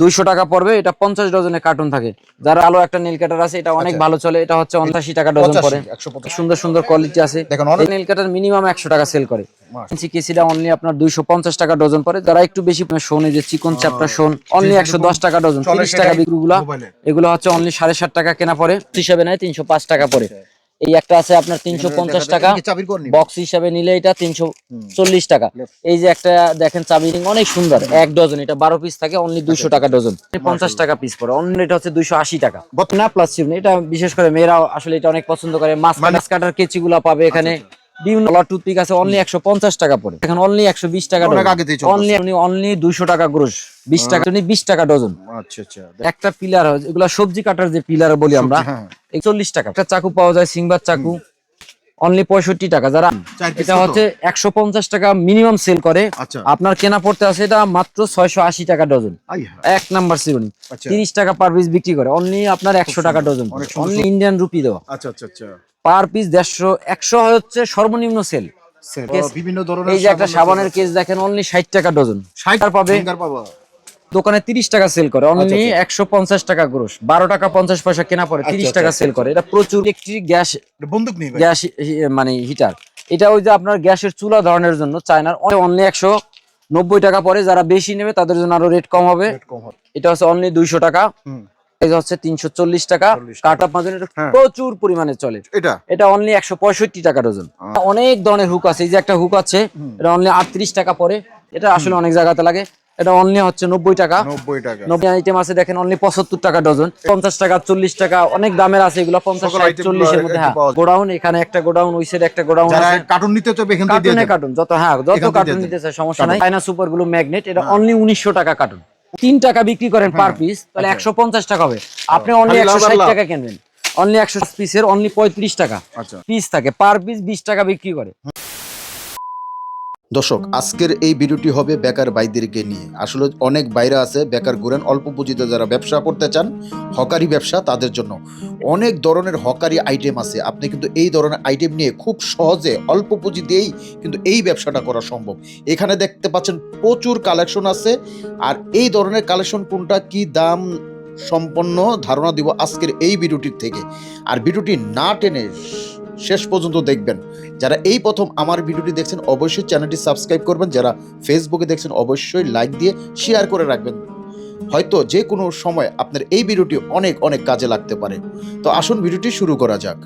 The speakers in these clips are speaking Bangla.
দুইশো টাকা পড়বে এটা পঞ্চাশ ডজনের কার্টুন থাকে। যারা আলো একটা নীল কাটার আছে এটা অনেক আচ্ছা। ভালো চলে এটা হচ্ছে পঞ্চাশি টাকা ডজন পঁচাশি সুন্দর সুন্দর কোয়ালিটি আছে। নীল কাটার মিনিমাম একশো টাকা সেল করে। কেসিটা অনলি আপনার দুইশো পঞ্চাশ টাকা ডজন যারা একটু বেশি শোন যে চিকন চাপটা শোন অনলি একশো দশ টাকা ডজন। তিরিশ টাকা এগুলো হচ্ছে অনলি সাড়ে সাত টাকা কেনা পরে হিসাবে নেয় তিনশো পাঁচ টাকা পড়ে। এই একটা আছে আপনার তিনশো পঞ্চাশ টাকা? বক্স হিসাবে নিলে এটা তিনশো চল্লিশ টাকা। এই যে একটা দেখেন চাবি রিং অনেক সুন্দর। এক ডজন এটা বারো পিস থাকে অনলি দুইশো টাকা ডজন পঞ্চাশ টাকা পিস পরে অন্য এটা হচ্ছে দুইশো আশি টাকা। না প্লাস এটা বিশেষ করে মেয়েরা আসলে এটা অনেক পছন্দ করে। মাছ মাছ কাটার কেচি পাবে এখানে। বিভিন্ন টুথপিক আছে অনলি একশো পঞ্চাশ টাকা পড়ে। এখন অনলি একশো বিশ টাকা। অনলি অনলি দুইশো টাকা গ্রোস বিশ টাকা বিশ টাকা ডজন আচ্ছা আচ্ছা। একটা পিলার এগুলা সবজি কাটার যে পিলার বলি আমরা হ্যাঁ। চল্লিশ টাকা। একটা চাকু পাওয়া যায় সিংবার চাকু। অনলি পঁয়ষট্টি টাকা। যারা এটা হচ্ছে একশো পঞ্চাশ টাকা মিনিমাম সেল করে। আচ্ছা। আপনার কেনা পড়তে আছে এটা মাত্র ছয়শো আশি টাকা ডজন হ্যাঁ। এক নাম্বার সিরোনি আচ্ছা। তিরিশ টাকা পার পিস বিক্রি করে। অনলি আপনার একশো টাকা ডজন অনলি ইন্ডিয়ান রুপি দেওয়া। আচ্ছা আচ্ছা আচ্ছা। পার পিস দেড়শো একশো হচ্ছে সর্বনিম্ন সেল। বিভিন্ন ধরনের এই যে একটা সাবানের কেস। দেখেন অনলি ষাট টাকা ডজন। ষাট পাবে দোকানে তিরিশ টাকা সেল করে অনলি আচ্ছা, আচ্ছা। একশো পঞ্চাশ টাকা গ্রোস বারো টাকা পঞ্চাশ পয়সা কেনা পড়ে তিরিশ আচ্ছা, টাকা সেল করে। এটা প্রচুর ইলেকট্রিক গ্যাস বন্দুক নেই গ্যাস মানে হিটার এটা ওই যে আপনার গ্যাসের চুলা ধরনের জন্য চায়নার অনলি একশো নব্বই টাকা পরে যারা বেশি নেবে তাদের জন্য আরও রেট কম হবে। এটা হচ্ছে অনলি দুইশো টাকা। এই হচ্ছে তিনশো চল্লিশ টাকা। কাট আপ মাঝে হ্যাঁ। প্রচুর পরিমাণে চলে। এটা? এটা অনলি একশো পঁয়ষট্টি টাকা ডজন অনেক ধরনের হুক আছে। এই যে একটা হুক আছে এটা অনলি আটত্রিশ টাকা পরে। এটা আসলে অনেক জায়গাতে লাগে। এটা অনলি হচ্ছে নব্বই টাকা। নব্বই টাকা। নব্বই আইটেম আছে দেখেন অনলি পঁচাত্তর টাকা ডজন পঞ্চাশ টাকা চল্লিশ টাকা অনেক দামের আছে এগুলো। পঞ্চাশ চল্লিশের মধ্যে হ্যাঁ। গোডাউন এখানে একটা গোডাউন ওই সাইডে একটা গোডাউন কার্টুন নিতে চাবে কার্টুনে কার্টুন যত হ্যাঁ যত কার্টুন নিতে। সমস্যা নাই। চায়না সুপারগুলো ম্যাগনেট এটা অনলি উনিশশো টাকা কার্টুন তিন টাকা বিক্রি করেন পার পিস তাহলে একশো পঞ্চাশ টাকা হবে। আপনি অনলি একশো ষাট টাকা কিনবেন। অনলি একশো পিসের অনলি পঁয়ত্রিশ টাকা। আচ্ছা। পিস থাকে। পার পিস বিশ টাকা বিক্রি করে। দর্শক, আজকের এই ভিডিওটি হবে বেকার বাইদেরকে নিয়ে। আসলে অনেক বাইরে আছে, বেকার ঘুরেন, অল্প পুঁজিতে যারা ব্যবসা করতে চান, হকারি ব্যবসা তাদের জন্য। অনেক ধরনের হকারি আইটেম আছে। আপনি কিন্তু এই ধরনের আইটেম নিয়ে খুব সহজে অল্প পুঁজি দিয়েই কিন্তু এই ব্যবসাটা করা সম্ভব। এখানে দেখতে পাচ্ছেন প্রচুর কালেকশন আছে। আর এই ধরনের কালেকশন কোনটা, কি দাম সম্পন্ন ধারণা দিব আজকের এই ভিডিওটির থেকে। আর ভিডিওটি না টেনে শেষ পর্যন্ত দেখবেন। যারা এই প্রথম আমার ভিডিওটি দেখছেন অবশ্যই চ্যানেলটি সাবস্ক্রাইব করবেন। যারা ফেসবুকে দেখছেন অবশ্যই লাইক দিয়ে শেয়ার করে রাখবেন। হয়তো যে কোনো সময় আপনার এই ভিডিওটি অনেক অনেক কাজে লাগতে পারে। তো আসুন ভিডিওটি শুরু করা যাক।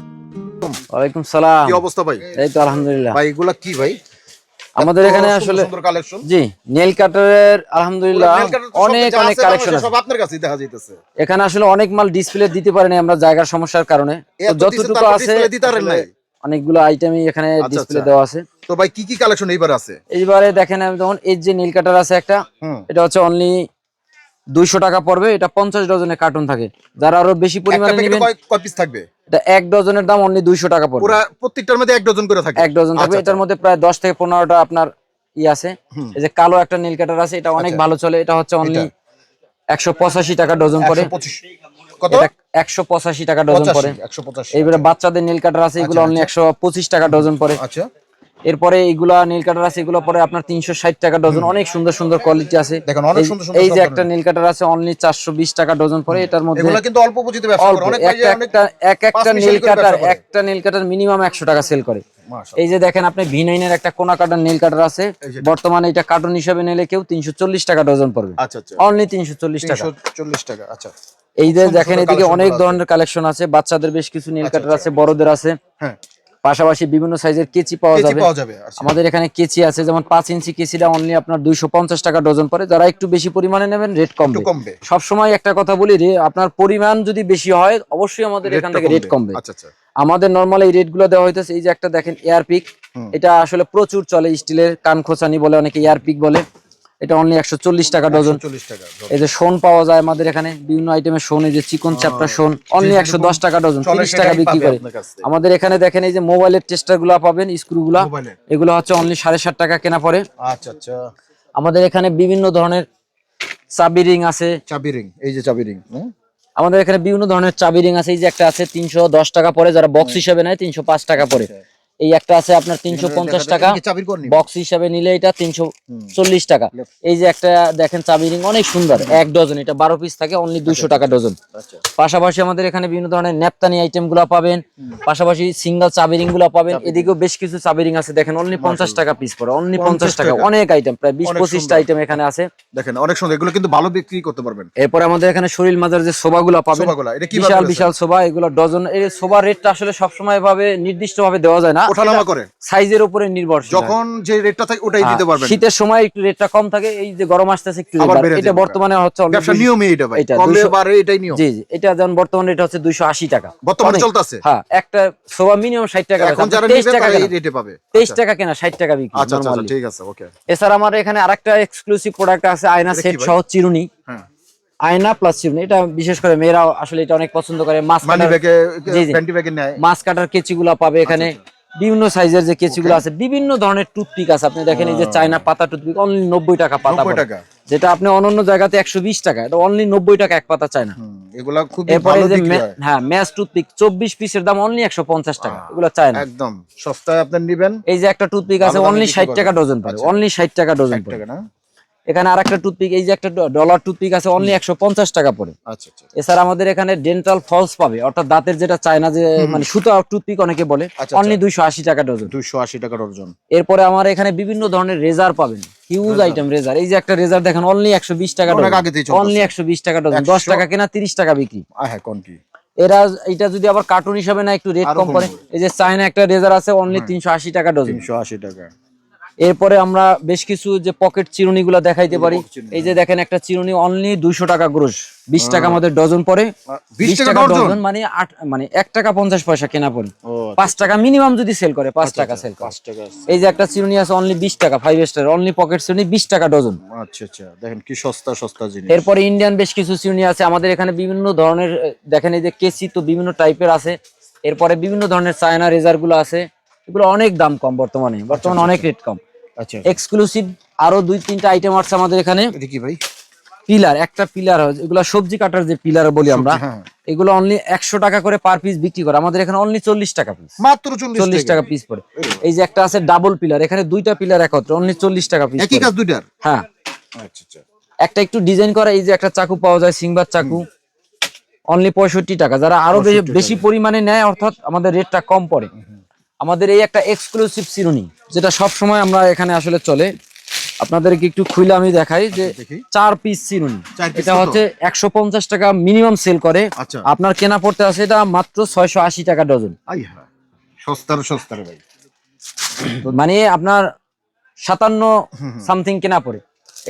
ওয়ালাইকুম সালাম। কি অবস্থা ভাই? এই তো আলহামদুলিল্লাহ। ভাই এগুলা কি ভাই? আমাদের এখানে আসলে সুন্দর কালেকশন জি নেল কাটারের আলহামদুলিল্লাহ অনেক অনেক কালেকশন আছে সব আপনার কাছেই দেখা যাইতেছে। এখানে আসলে অনেক মাল ডিসপ্লে দিতে পারিনি আমরা জায়গার সমস্যার কারণে। তো যতটুকু আছে? অনেকগুলো আইটেমই এখানে আচ্ছা, ডিসপ্লে আচ্ছা। দেওয়া আছে। তো ভাই কি কি কালেকশন এইবার আছে? এইবারে দেখেন আমি যখন এই যে নীল কাটার আছে একটা এটা হচ্ছে অনলি দুইশো টাকা পড়বে এটা পঞ্চাশ ডজনের কার্টুন থাকে। যারা আরও বেশি পরিমাণে নেবেন কয় পিস থাকবে? এটা এক ডজনের দাম অনলি দুইশো টাকা পড়বে। পুরা প্রত্যেকটার মধ্যে এক ডজন করে থাকে। এক ডজন থাকবে। আচ্ছা, এটার মধ্যে প্রায় দশ থেকে পনেরোটা আপনার ই আছে। এই যে কালো একটা নীল কাটার আছে এটা অনেক আচ্ছা। ভালো চলে। এটা হচ্ছে অনলি একশো পঁচাশি টাকা ডজন পড়ে 125 কত? এটা একশো পঁচাশি টাকা ডজন পড়ে 85 185 এইবারে বাচ্চাদের নীল কাটার আছে এগুলো আচ্ছা, অনলি আচ্ছা। একশো পঁচিশ টাকা ডজন পরে আচ্ছা। এরপরে এইগুলা নীল কাটার আছে এগুলো পরে আপনার তিনশো ষাট টাকা ডজন অনেক সুন্দর সুন্দর কোয়ালিটি আছে। দেখেন, অনেক এই- সুন্দর সুন্দর এই যে একটা নীল কাটার আছে অনলি চারশো বিশ টাকা ডজন পরে এটার মধ্যে এগুলা কিন্তু অল্প পুঁজিতে ব্যবসা করে। অনেক একটা ভাই এক একটা নীল কাটার একটা নীল কাটার মিনিমাম একশো টাকা সেল করে। এই যে দেখেন আপনি ভি নাইনের একটা কোনা কাটার নীল কাটার আছে বর্তমানে এটা কার্টুন হিসাবে নিলে কেউ তিনশো চল্লিশ টাকা ডজন পড়বে। আচ্ছা আচ্ছা। অনলি তিনশো চল্লিশ টাকা। চল্লিশ টাকা আচ্ছা। এই যে দেখেন এদিকে অনেক ধরনের কালেকশন আছে বাচ্চাদের বেশ কিছু নীল আচ্ছা, কাটার আছে বড়দের আছে। হ্যাঁ। পাশাপাশি বিভিন্ন সাইজের কেচি পাওয়া যাবে। আচ্ছা। আমাদের এখানে কেচি আছে যেমন পাঁচ ইঞ্চি কেচিটা অনলি আপনার দুইশো পঞ্চাশ টাকা ডজন পড়ে। যারা একটু বেশি পরিমাণে নেবেন রেট কমবে। কমবে। সবসময় একটা কথা বলি রে আপনার পরিমাণ যদি বেশি হয় অবশ্যই আমাদের এখান থেকে রেট কমবে। আচ্ছা আচ্ছা। আমাদের নর্মাল এই রেটগুলো দেওয়া হইতেছে এই যে একটা দেখেন এয়ার পিক এটা আসলে প্রচুর চলে স্টিলের কান খোঁচানি বলে অনেকে এয়ার পিক বলে। এটা অনলি একশো চল্লিশ টাকা ডজন এই যে শোন পাওয়া যায় আমাদের এখানে বিভিন্ন আইটেমের শোন এই যে চিকন চাপটা শোন অনলি একশো দশ টাকা ডজন চলে তিরিশ টাকা বিক্রি করে। আমাদের এখানে দেখেন এই যে মোবাইলের টেস্টারগুলা পাবেন স্ক্রু গুলা এগুলো হচ্ছে অনলি সাড়ে সাত টাকা কেনা পরে আচ্ছা আচ্ছা। আমাদের এখানে বিভিন্ন ধরনের চাবি রিং আছে। চাবি রিং এই যে চাবি রিং আমাদের এখানে বিভিন্ন ধরনের চাবি রিং আছে এই যে একটা আছে তিনশো দশ টাকা পরে যারা বক্স হিসেবে নেয় তিনশো পাঁচ টাকা পরে এই একটা আছে আপনার তিনশো পঞ্চাশ টাকা? বক্স হিসাবে নিলে এটা তিনশো চল্লিশ টাকা. এই যে একটা দেখেন চাবি রিং অনেক সুন্দর এক ডজন এটা বারো পিস থাকে অনলি দুইশো টাকা ডজন আচ্ছা। পাশাপাশি আমাদের এখানে বিভিন্ন ধরনের ন্যাপতানি আইটেমগুলা পাবেন পাশাপাশি সিঙ্গেল চাবি রিংগুলা পাবেন এদিকেও বেশ কিছু চাবি রিং আছে দেখেন অনলি পঞ্চাশ টাকা পিস পড়ে অনলি পঞ্চাশ টাকা। অনেক আইটেম প্রায় বিশ পঁচিশটা আইটেম এখানে আছে। দেখেন অনেক সুন্দর এগুলো কিন্তু ভালো বিক্রি করতে পারবেন। এরপরে আমাদের এখানে শরীর মাজার যে সোফা গুলা পাবেন বিশাল বিশাল সোফা এগুলো ডজন এই সোফার রেটটা আসলে সবসময় ভাবে নির্দিষ্ট ভাবে দেওয়া যায় না। ওঠানামা করে। সাইজের উপরে নির্ভরশীল যখন যে রেটটা থাকে ওটাই দিতে হ্যাঁ, পারবেন। শীতের সময় একটু রেটটা কম থাকে এই যে গরম আসতেছে একটু। এটা বর্তমানে হচ্ছে ব্যবসা এটা ভাই। এটা, কমলে বাড়ে এটাই নিয়ম। জি জি এটা যেমন বর্তমানে রেট হচ্ছে দুইশো আশি টাকা। বর্তমানে চলতেছে। হ্যাঁ একটা সোফা মিনিমাম ষাট টাকা এখন যারা তেইশ নিবে টাকা এই রেটে পাবে। তেইশ টাকা কেনা ষাট টাকা বিক্রি আচ্ছা আচ্ছা আচ্ছা, ঠিক আছে ওকে। এছাড়া আমার এখানে আরেকটা এক্সক্লুসিভ প্রোডাক্ট আছে আয়না সেট? সহ চিরুনি। হ্যাঁ। আয়না প্লাস চিরুনি। এটা বিশেষ করে মেয়েরা আসলে এটা অনেক পছন্দ করে। মাছ কাটার মাছ কাটার কেচিগুলা পাবে এখানে। বিভিন্ন সাইজের যে কেচিগুলো আছে বিভিন্ন ধরনের টুথপিক আছে। আপনি দেখেন এই যে চায়না পাতা টুথপিক অনলি নব্বই টাকা পাতা টাকা। যেটা আপনি অন্যান্য জায়গাতে একশো বিশ টাকা এটা অনলি নব্বই টাকা এক পাতা চায়না। না এগুলা খুব এরপরে যে হয়। ম্যাচ টুথপিক চব্বিশ পিসের দাম অনলি একশো পঞ্চাশ টাকা। এগুলো চায়না। একদম। সস্তায় আপনি নিবেন। এই যে একটা টুথপিক আছে অনলি ষাট টাকা ডজন আচ্ছা। অনলি ষাট টাকা ডজন ষাট টাকা না? এখানে আর একটা টুথপিক এই যে একটা ডলার টুথপিক আছে অনলি একশো পঞ্চাশ টাকা পড়ে। আচ্ছা আচ্ছা এছাড়া আমাদের এখানে ডেন্টাল ফলস পাবে অর্থাৎ দাঁতের যেটা চায়না যে মানে সুতো টুথপিক অনেকে বলে আচ্ছা, অনলি দুইশো আশি টাকা ডজন দুইশো আশি টাকা ডর্জন এরপরে আমার এখানে বিভিন্ন ধরনের রেজার পাবেন হিউজ আইটেম রেজার এই যে একটা রেজার দেখেন অনলি একশো বিশ টাকা চলতেছে। অনলি একশো বিশ টাকা ডজন দশ টাকা কেনা তিরিশ টাকা বিক্রি। হ্যাঁ কোন কি? এরা এটা যদি আবার কার্টুন হিসাবে না একটু রেট কম করে এই যে চায়না একটা রেজার আছে অনলি তিনশো আশি টাকা ডজন তিনশো আশি টাকা। এরপরে আমরা বেশ কিছু যে পকেট চিরুনি গুলা দেখাইতে পারি। এই যে দেখেন একটা চিরুনি অনলি দুইশো টাকা গ্রোস বিশ টাকা আমাদের ডজন পরে 20 টাকা ডজন? মানে আট মানে এক টাকা পঞ্চাশ পয়সা কেনা পড়ে। পাঁচ টাকা মিনিমাম যদি সেল করে পাঁচ টাকা সেল করে। পাঁচ টাকা এই যে একটা চিরুনি আছে অনলি বিশ টাকা ফাইভ স্টার অনলি পকেট চিরুনি বিশ টাকা ডজন আচ্ছা আচ্ছা দেখেন কি সস্তা সস্তা জিনিস। এরপরে ইন্ডিয়ান বেশ কিছু চিরুনি আছে আমাদের এখানে বিভিন্ন ধরনের দেখেন এই যে কেসি তো বিভিন্ন টাইপের আছে। এরপরে বিভিন্ন ধরনের চায়না রেজারগুলো আছে। এগুলো অনেক দাম কম বর্তমানে বর্তমানে অনেক রেট কম। আচ্ছা এক্সক্লুসিভ আরও দুই তিনটা আইটেম আছে আমাদের এখানে। কি ভাই? পিলার একটা পিলার এগুলো সবজি কাটার যে পিলার বলি আমরা হ্যাঁ। এগুলো অনলি একশো টাকা করে পার পিস বিক্রি করে। আমাদের এখানে অনলি চল্লিশ টাকা পিস মাত্র চল্লিশ টাকা পিস পড়ে এই যে একটা আছে ডাবল পিলার এখানে দুইটা পিলার একত্রে অনলি চল্লিশ টাকা পিস একই কাজ দুইটার? হ্যাঁ। আচ্ছা আচ্ছা। একটা একটু ডিজাইন করা এই যে একটা চাকু পাওয়া যায় সিংবার চাকু। অনলি পঁয়ষট্টি টাকা। যারা আরও বেশি পরিমাণে নেয় অর্থাৎ আমাদের রেটটা কম পড়ে। আমাদের এই একটা এক্সক্লুসিভ চিরুনি যেটা সব সময় আমরা এখানে আসলে চলে। আপনাদেরকে একটু খুলে আমি দেখাই যে চার পিস চিরুনি এটা হচ্ছে একশো পঞ্চাশ টাকা মিনিমাম সেল করে। আচ্ছা। আপনার কেনা পড়তে আছে এটা মাত্র ছয়শো আশি টাকা ডজন। সস্তার সস্তার ভাই। মানে আপনার সাতান্ন সামথিং কেনা পড়ে।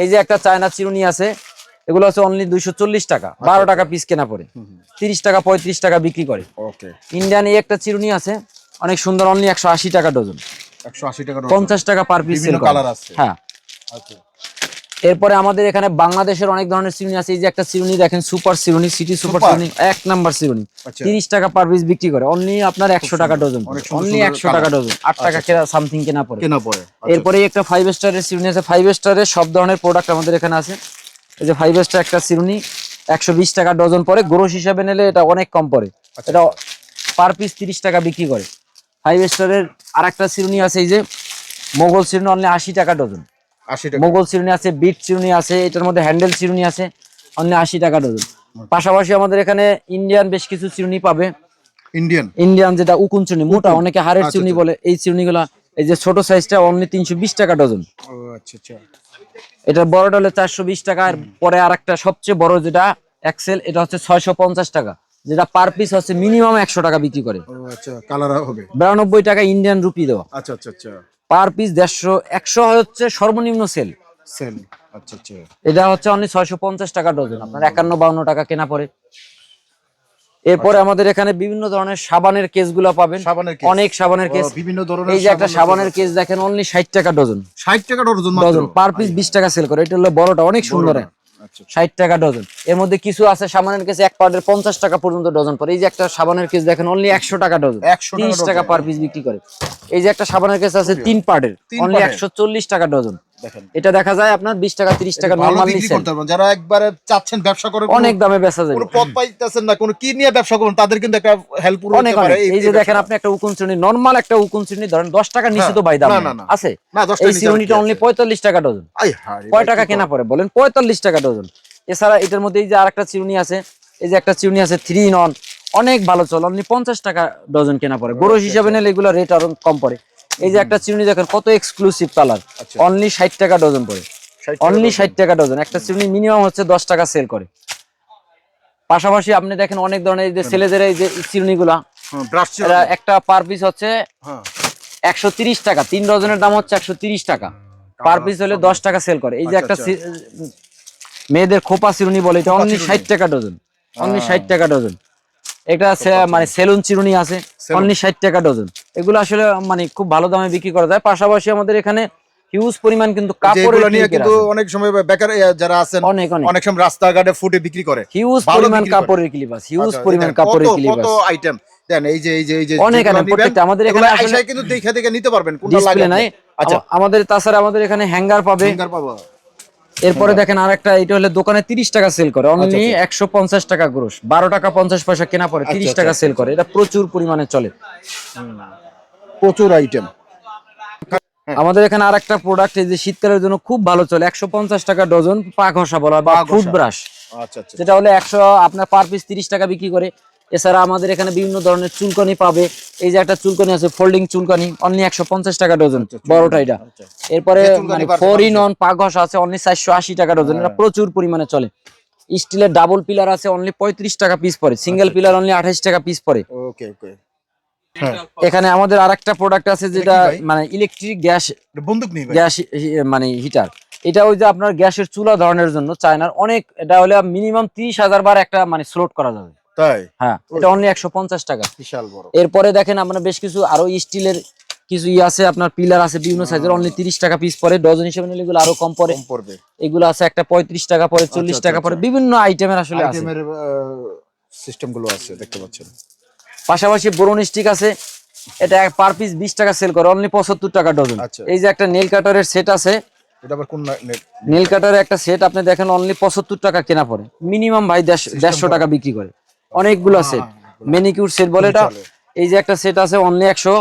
এই যে একটা চায়না চিরুনি আছে এগুলো হচ্ছে অনলি দুইশো চল্লিশ টাকা। বারো টাকা পিস কেনা পড়ে। তিরিশ টাকা পঁয়ত্রিশ টাকা বিক্রি করে। ইন্ডিয়ান এই একটা চিরুনি আছে অনেক সুন্দর অনলি একশো আশি টাকা ডজন। টাকা পার পিস আছে। হ্যাঁ। আচ্ছা। এরপরে আমাদের এখানে বাংলাদেশের অনেক ধরনের চিরুনি আছে। এই যে একটা সিরুনি দেখেন সুপার সিরুনি সিটি সুপার? চিরুনি এক নাম্বার আচ্ছা। তিরিশ টাকা পার পিস বিক্রি করে। অনলি আপনার একশো টাকা ডজন অনলি একশো। টাকা ডজন আট টাকা কেনা সামথিং কেনা পড়ে। কেনা পরে এরপরে একটা ফাইভ স্টারের সিরুনি আছে। ফাইভ স্টারের সব ধরনের প্রোডাক্ট আমাদের এখানে আছে। এই যে ফাইভ স্টার একটা সিরুনি একশো বিশ টাকা ডজন পরে গ্রোস হিসাবে নিলে এটা অনেক কম পড়ে। এটা পার পিস তিরিশ টাকা বিক্রি করে। ফাইভ স্টারের আর একটা সিরুনি আছে এই যে মোগল সিরুনি অনলি আশি টাকা ডজন। আশি টাকা। মোগল চিরুনি আছে বিট চিরুনি আছে এটার মধ্যে হ্যান্ডেল চিরুনি আছে অনলি আশি টাকা ডজন। পাশাপাশি আমাদের এখানে ইন্ডিয়ান বেশ কিছু চিরুনি পাবে। ইন্ডিয়ান? ইন্ডিয়ান যেটা উকুন চিরুনি মোটা অনেকে হাড়ের আচ্ছা, চিরুনি বলে এই চিরুনিগুলা এই যে ছোট সাইজটা অনলি তিনশো বিশ টাকা ডজন। আচ্ছা আচ্ছা। এটা বড়টা হলে চারশো বিশ টাকা আর পরে আর একটা সবচেয়ে বড় যেটা এক্সেল এটা হচ্ছে ছয়শো পঞ্চাশ টাকা। যেটা পার পিস হচ্ছে মিনিমাম একশো টাকা বিক্রি করে। আচ্ছা কালার হবে। বিরানব্বই টাকা ইন্ডিয়ান রুপি দেওয়া। আচ্ছা আচ্ছা আচ্ছা। পার পিস দেড়শো একশো হচ্ছে সর্বনিম্ন সেল সেল আচ্ছা আচ্ছা। এটা হচ্ছে অনলি ছয়শো পঞ্চাশ টাকা ডজন আপনার একান্ন বাউন্ন টাকা কেনা পড়ে। এরপরে আমাদের এখানে বিভিন্ন ধরনের সাবানের কেসগুলো পাবেন। সাবানের? অনেক সাবানের কেস। বিভিন্ন ধরনের এই যে একটা সাবানের কেস দেখেন অনলি ষাট টাকা ডজন ষাট টাকা ডজন ডজন পার পিস বিশ টাকা সেল করে। এটা হলো বড়টা অনেক সুন্দর। আচ্ছা ষাট টাকা ডজন। এর মধ্যে কিছু আছে সাবানের কেস এক পাউডার পঞ্চাশ টাকা পর্যন্ত ডজন পরে এই যে একটা সাবানের কেস দেখেন অনলি একশো টাকা ডজন। 100 টাকা তিরিশ টাকা পার পিস বিক্রি করে। এই যে একটা সাবানের কেস আছে তিন পার্টের। অনলি একশো চল্লিশ টাকা ডজন। এটা দেখা যায় আপনার বিশ টাকা তিরিশ টাকা নর্মাল যারা একবারে চাচ্ছেন ব্যবসা করে অনেক দামে বেচা যাবে কোনো পথ পাইতেছেন না কোনো কি নিয়ে ব্যবসা করুন তাদের কিন্তু একটা হেল্প হতে পারে। এই যে দেখেন আপনি একটা উকুন শ্রেণি নর্মাল একটা উকুন শ্রেণি ধরেন দশ টাকা নিচে হ্যাঁ, তো ভাই দাম। না, না। আছে? না 10 এই অনলি পঁয়তাল্লিশ টাকা ডজন কয় টাকা কেনা পড়ে? বলেন পঁয়তাল্লিশ টাকা ডজন এছাড়া এটার মধ্যে এই যে আরেকটা চিরুনি আছে এই যে একটা চিরুনি আছে থ্রি ইন অন অনেক ভালো চল অনলি পঞ্চাশ টাকা ডজন কেনা পড়ে। আচ্ছা, হিসাবে নিলে এগুলো রেট আরও কম পড়ে। এই যে একটা চিরুনি দেখেন কত এক্সক্লুসিভ কালার। অনলি ষাট টাকা ডজন পড়ে। অনলি ষাট টাকা ডজন। একটা চিরুনি মিনিমাম হচ্ছে দশ টাকা সেল করে। পাশাপাশি আপনি দেখেন অনেক ধরনের যে ছেলেদের এই যে চিরুনি গুলা একটা পার পিস হচ্ছে হ্যাঁ। একশো তিরিশ টাকা। তিন ডজনের দাম হচ্ছে একশো তিরিশ টাকা। পার পিস হলে দশ টাকা সেল করে। এই যে আচ্ছা, একটা আচ্ছা। মেয়েদের খোপা চিরুনি বলে এটা অনলি ষাট টাকা ডজন। অনলি ষাট টাকা ডজন। এটা মানে সেলুন চিরুনি আছে। অনলি ষাট টাকা ডজন। এগুলো আসলে মানে খুব ভালো দামে বিক্রি করা যায়। পাশাপাশি আমাদের এখানে হিউজ পরিমাণ কিন্তু যেগুলো নিয়ে কিন্তু। অনেক সময় বেকার যারা আছেন অনেক অনেক। সময় রাস্তাঘাটে ফুটে বিক্রি করে। হিউজ পরিমাণ। কাপড়ের ক্লিপ আছে হিউজ আচ্ছা, পরিমাণ কাপড়ের কত- আইটেম দেন এই যে এই যে এই যে অনেক আইটেম, প্রত্যেকটা আমাদের এখানে আসলে- কিন্তু দেখে দেখে নিতে পারবেন কোনটা লাগে নাই। আচ্ছা। আমাদের তাছাড়া আমাদের এখানে হ্যাঙ্গার পাবে। ফিঙ্গার পাবো। এরপরে দেখেন আরেকটা এটা হলে দোকানে তিরিশ টাকা সেল করে। অনলি আচ্ছা। একশো পঞ্চাশ টাকা গ্রোস বারো টাকা পঞ্চাশ পয়সা কেনা পরে তিরিশ আচ্ছা, টাকা আচ্ছা, সেল করে। এটা প্রচুর পরিমাণে চলে। প্রচুর আইটেম আমাদের এখানে আরেকটা প্রোডাক্ট এই যে শীতকালের জন্য খুব ভালো চলে। একশো পঞ্চাশ টাকা ডজন পা ঘষা বলা বা ফুট ব্রাশ আচ্ছা আচ্ছা। যেটা হলে একশো আপনার পার পিস তিরিশ টাকা বিক্রি করে। এছাড়া আমাদের এখানে বিভিন্ন ধরনের চুলকানি পাবে। এই যে একটা চুলকানি আছে ফোল্ডিং চুলকানি অনলি একশো পঞ্চাশ টাকা ডজন বড়টা এটা। আচ্ছা। এরপরে ফোর ইন অন পা ঘষা আছে অনলি চারশো আশি টাকা ডজন হ্যাঁ। এটা প্রচুর পরিমাণে চলে। স্টিলের ডাবল পিলার আছে অনলি পঁয়ত্রিশ টাকা পিস আচ্ছা, সিঙ্গেল পিলার অনলি আঠাইশ টাকা পিস পরে। ওকে ওকে এখানে আমাদের আরেকটা প্রোডাক্ট আছে যেটা মানে ইলেকট্রিক গ্যাস বন্দুক নেই গ্যাস মানে হিটার এটা ওই যে আপনার গ্যাসের চুলা ধরনের জন্য চায়নার অনেক এটা হলে মিনিমাম তিরিশ হাজার বার একটা মানে স্লোট করা যাবে। তাই? হ্যাঁ এটা অনলি একশো পঞ্চাশ টাকা। বিশাল বড়। এরপরে দেখেন আমরা বেশ কিছু আরও স্টিলের কিছু ই আছে আপনার পিলার আছে বিভিন্ন সাইজের অনলি তিরিশ টাকা পিস পরে ডজন হিসেবে নিলে এগুলো আরও কম পরে পড়বে। এগুলো আছে একটা পঁয়ত্রিশ টাকা পরে চল্লিশ আচ্ছা, টাকা পরে আচ্ছা। বিভিন্ন আইটেমের আসলে আছে। আইটেমের সিস্টেমগুলো আছে দেখতে পাচ্ছেন। পাশাপাশি বোরন স্টিক আছে এটা পার পিস বিশ টাকা সেল করে অনলি পঁচাত্তর টাকা ডজন আচ্ছা। এই যে একটা নেল কাটারের সেট আছে? নেল কাটারের একটা সেট আপনি দেখেন অনলি পঁচাত্তর টাকা কেনা পড়ে। মিনিমাম ভাই দেড়শো টাকা বিক্রি করে। অনেকগুলো সেট মেনিকিউর সেট বলে এটা। এই যে একটা সেট আছে অনলি একশো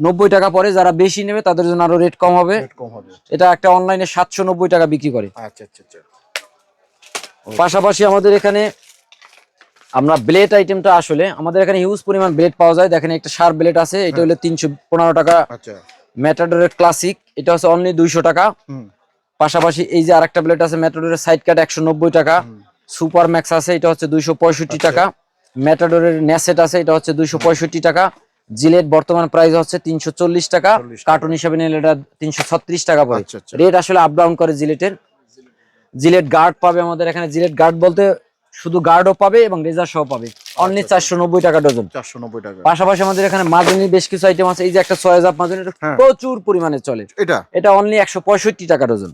নব্বই টাকা পরে। যারা বেশি নেবে তাদের জন্য আরও রেট কম হবে। এটা একটা অনলাইনে সাতশো নব্বই টাকা বিক্রি করে। আচ্ছা আচ্ছা আচ্ছা। পাশাপাশি আমাদের এখানে আমরা ব্লেড আইটেমটা আসলে আমাদের এখানে হিউজ পরিমাণ ব্লেড পাওয়া যায়। দেখেন একটা শার্প ব্লেড আছে এটা হলো তিনশো পনেরো টাকা। ম্যাটাডোরের ক্লাসিক এটা হচ্ছে অনলি দুইশো টাকা। পাশাপাশি এই যে আরেকটা ব্লেড আছে ম্যাটাডোরের সাইড কাট একশো নব্বই টাকা। সুপার ম্যাক্স আছে এটা হচ্ছে দুইশো পঁয়ষট্টি। টাকা। ম্যাটাডোরের ন্যাসেট আছে এটা হচ্ছে দুইশো পঁয়ষট্টি টাকা। জিলেট বর্তমান প্রাইস হচ্ছে তিনশো চল্লিশ টাকা। কার্টুন হিসাবে নিলে এটা তিনশো ছত্রিশ টাকা পড়ে আচ্ছা, আচ্ছা। রেট আসলে আপ ডাউন করে জিলেটের জিলেট গার্ড পাবে আমাদের এখানে। জিলেট গার্ড বলতে শুধু গার্ডও পাবে এবং রেজার সহ পাবে। অনলি আচ্ছা, চারশো নব্বই টাকা ডজন চারশো নব্বই টাকা। পাশাপাশি আমাদের এখানে মাজনি বেশ কিছু আইটেম আছে। এই যে একটা ছয় হাজার মাজনি। প্রচুর পরিমাণে চলে। এটা? এটা অনলি একশো পঁয়ষট্টি টাকা ডজন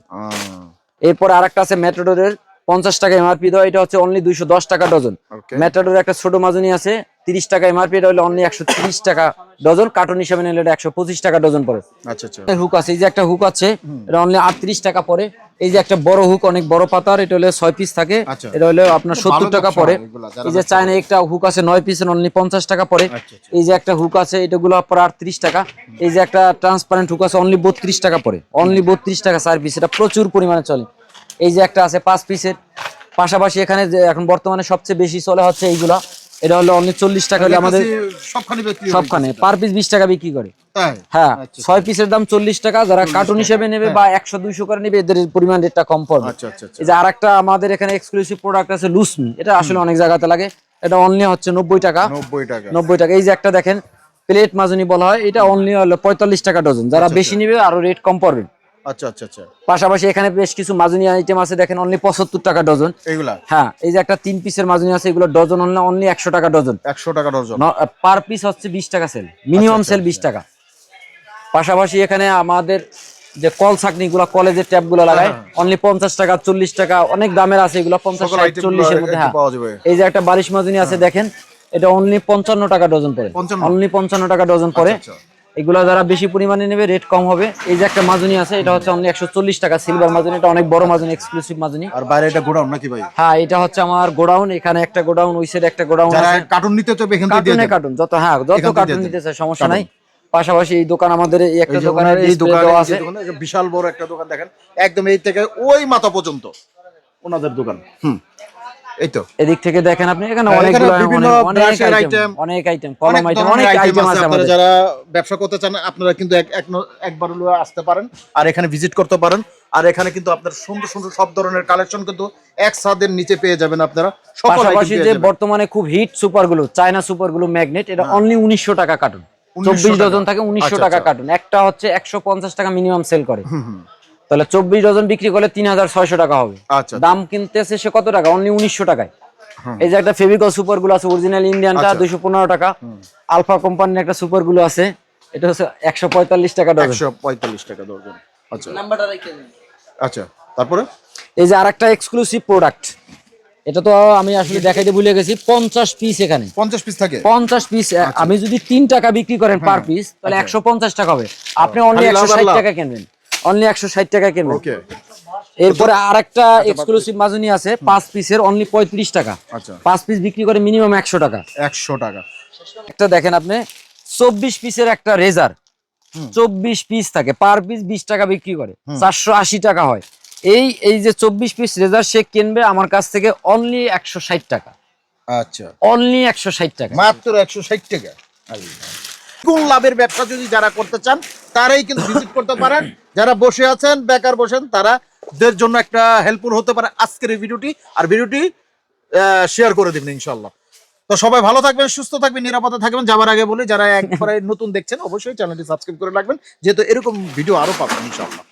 এরপর আর একটা আছে মেট্রোডোরের পঞ্চাশ টাকা এমআরপি দেওয়া এটা হচ্ছে অনলি দুইশো দশ টাকা ডজন মেট্রোডোর একটা ছোট মাজনি আছে তিরিশ টাকা এমআরপি এটা হলে অনলি একশো তিরিশ টাকা ডজন কার্টুন হিসাবে নিলে এটা একশো পঁচিশ টাকা ডজন পড়ে। আচ্ছা আচ্ছা। হুক আছে এই যে একটা হুক আছে এটা অনলি আটত্রিশ টাকা পরে এই যে একটা বড় হুক অনেক বড় পাতার এটা হলে ছয় পিস থাকে। আচ্ছা। এটা হলে আপনার সত্তর টাকা পরে এই যে চায়না একটা হুক আছে নয় পিসের অনলি পঞ্চাশ টাকা পরে আচ্ছা, আচ্ছা। এই যে একটা হুক আছে এটাগুলো পরে আটত্রিশ টাকা। এই যে একটা ট্রান্সপারেন্ট হুক আছে অনলি বত্রিশ টাকা পরে অনলি বত্রিশ টাকা চার পিস এটা প্রচুর পরিমাণে চলে। এই যে একটা আছে পাঁচ পিসের পাশাপাশি এখানে এখন বর্তমানে সবচেয়ে বেশি চলে হচ্ছে এইগুলা। এটা হলো অনলি চল্লিশ টাকা হলে আমাদের সবখানে বিক্রি পার পিস বিশ টাকা বিক্রি করে। হ্যাঁ আচ্ছা, ছয় পিসের দাম চল্লিশ টাকা। যারা কার্টুন হিসেবে নেবে বা একশো দুইশো করে নেবে এদের পরিমাণ রেটটা কম পড়বে। আচ্ছা আচ্ছা আচ্ছা। এই যে আরেকটা আমাদের এখানে এক্সক্লুসিভ প্রোডাক্ট আছে লুসমি এটা আসলে অনেক জায়গাতে লাগে। এটা অনলি হচ্ছে নব্বই টাকা। নব্বই টাকা। নব্বই টাকা। এই যে একটা দেখেন প্লেট মাজনি বলা হয় এটা অনলি হলো পঁয়তাল্লিশ টাকা ডজন যারা বেশি নিবে আরও রেট কম পড়বে। আচ্ছা আচ্ছা আচ্ছা। পাশাপাশি এখানে বেশ কিছু মাজনি আইটেম আছে দেখেন অনলি পঁচাত্তর টাকা ডজন এইগুলা? হ্যাঁ এই যে একটা তিন পিসের মাজনি আছে এগুলো ডজন অনলি অনলি একশো টাকা ডজন একশো টাকা ডজন পার পিস হচ্ছে বিশ টাকা সেল মিনিমাম সেল বিশ টাকা। পাশাপাশি এখানে আমাদের যে কল ছাকনি গুলা কলেজের ট্যাপগুলো লাগায় অনলি পঞ্চাশ টাকা চল্লিশ টাকা অনেক দামের আছে এগুলো পঞ্চাশ item চল্লিশের মধ্যে হ্যাঁ। এই যে একটা বারিশ মাজনি আছে দেখেন এটা অনলি পঞ্চান্ন টাকা ডজন পড়ে। অনলি পঞ্চান্ন টাকা ডজন পড়ে। এগুলো যারা বেশি পরিমাণে নেবে রেট কম হবে। এই যে একটা মাজুনি আছে এটা হচ্ছে অনলি একশো চল্লিশ টাকা সিলভার মাজুনি। এটা অনেক বড় মাজুনি এক্সক্লুসিভ মাজুনি। আর বাইরে এটা গোডাউন নাকি ভাই? হ্যাঁ এটা হচ্ছে আমার গোডাউন। এখানে একটা গোডাউন ওই সাইডে একটা গোডাউন যারা কার্টুন নিতে চাইবে এখান থেকে কার্টুনে কার্টুন যত হ্যাঁ যত কার্টুন নিতে চায় সমস্যা নাই। পাশাপাশি এই দোকান আমাদের এই একটা দোকানের এই দোকানে আছে। বিশাল বড় একটা দোকান দেখেন একদম এই থেকে ওই মাথা পর্যন্ত। ওনাদের দোকান। হুম। এই তো। এদিক থেকে দেখেন আপনি এখানে হ্যাঁ, অনেকগুলো বিভিন্ন অনেক- আইটেম অনেক আইটেম কলম আইটেম অনেক আইটেম আছে আপনারা যারা ব্যবসা করতে চান আপনারা কিন্তু এক এক একবার হলেও আসতে পারেন আর এখানে ভিজিট করতে পারেন। আর এখানে কিন্তু আপনার সুন্দর সুন্দর সব ধরনের কালেকশন কিন্তু এক ছাদের নিচে পেয়ে যাবেন আপনারা। পাশাপাশি যে বর্তমানে খুব হিট সুপারগুলো চায়না সুপারগুলো ম্যাগনেট এটা অনলি উনিশশো টাকা কার্টুন 1900 চব্বিশ ডজন থাকে উনিশশো আচ্ছা, টাকা আচ্ছা। কার্টুন একটা হচ্ছে একশো পঞ্চাশ টাকা মিনিমাম সেল করে। তাহলে চব্বিশ ডজন বিক্রি করলে তিন হাজার ছয়শো টাকা হবে। আচ্ছা দাম কিনতেছে সে কত টাকা? অনলি উনিশশো টাকায়। এই যে একটা ফেভিকল সুপারগুলো আছে অরিজিনাল ইন্ডিয়ানটা আচ্ছা। দুইশো পনেরো টাকা। আলফা কোম্পানির একটা সুপারগুলো আছে এটা হচ্ছে একশো পঁয়তাল্লিশ টাকা ডজন। একশো পঁয়তাল্লিশ টাকা দরজন আচ্ছা। নাম্বারটা রেখে আচ্ছা তারপরে? এই যে আরেকটা এক্সক্লুসিভ প্রোডাক্ট এটা তো আমি আসলে দেখাইতে ভুলে গেছি পঞ্চাশ পিস এখানে। পঞ্চাশ পিস থাকে? পঞ্চাশ পিস আচ্ছা। আমি যদি তিন টাকা বিক্রি করেন পার পিস তাহলে একশো পঞ্চাশ টাকা হবে। আপনি অনলি একশো ষাট। টাকা কিনবেন। অনলি একশো ষাট টাকা কিনবেন ওকে এরপরে আরেকটা এক্সক্লুসিভ মাজুনি আছে পাঁচ পিসের অনলি পঁয়ত্রিশ টাকা। আচ্ছা। পাঁচ পিস বিক্রি করে মিনিমাম একশো টাকা। একশো টাকা। একটা দেখেন আপনি চব্বিশ পিসের একটা রেজার। চব্বিশ পিস থাকে পার পিস বিশ টাকা বিক্রি করে চারশো আশি টাকা হয়। এই এই যে চব্বিশ পিস রেজার সে কিনবে আমার কাছ থেকে অনলি একশো ষাট টাকা। আচ্ছা। অনলি একশো ষাট টাকা। মাত্র একশো ষাট টাকা। কোন লাভের ব্যবসা যদি যারা করতে চান, তারাই কিন্তু ভিজিট করতে পারেন। যারা বসে আছেন, বেকার বসেন তারা দের জন্য একটা হেল্পফুল হতে পারে আজকের এই ভিডিওটি। আর ভিডিওটি শেয়ার করে দিবেন ইনশাল্লাহ তো সবাই ভালো থাকবেন, সুস্থ থাকবেন, নিরাপদে থাকবেন। যাবার আগে বলি, যারা একবারে নতুন দেখছেন, অবশ্যই চ্যানেলটি সাবস্ক্রাইব করে রাখবেন, যেহেতু এরকম ভিডিও আরও পাবেন ইনশাল্লাহ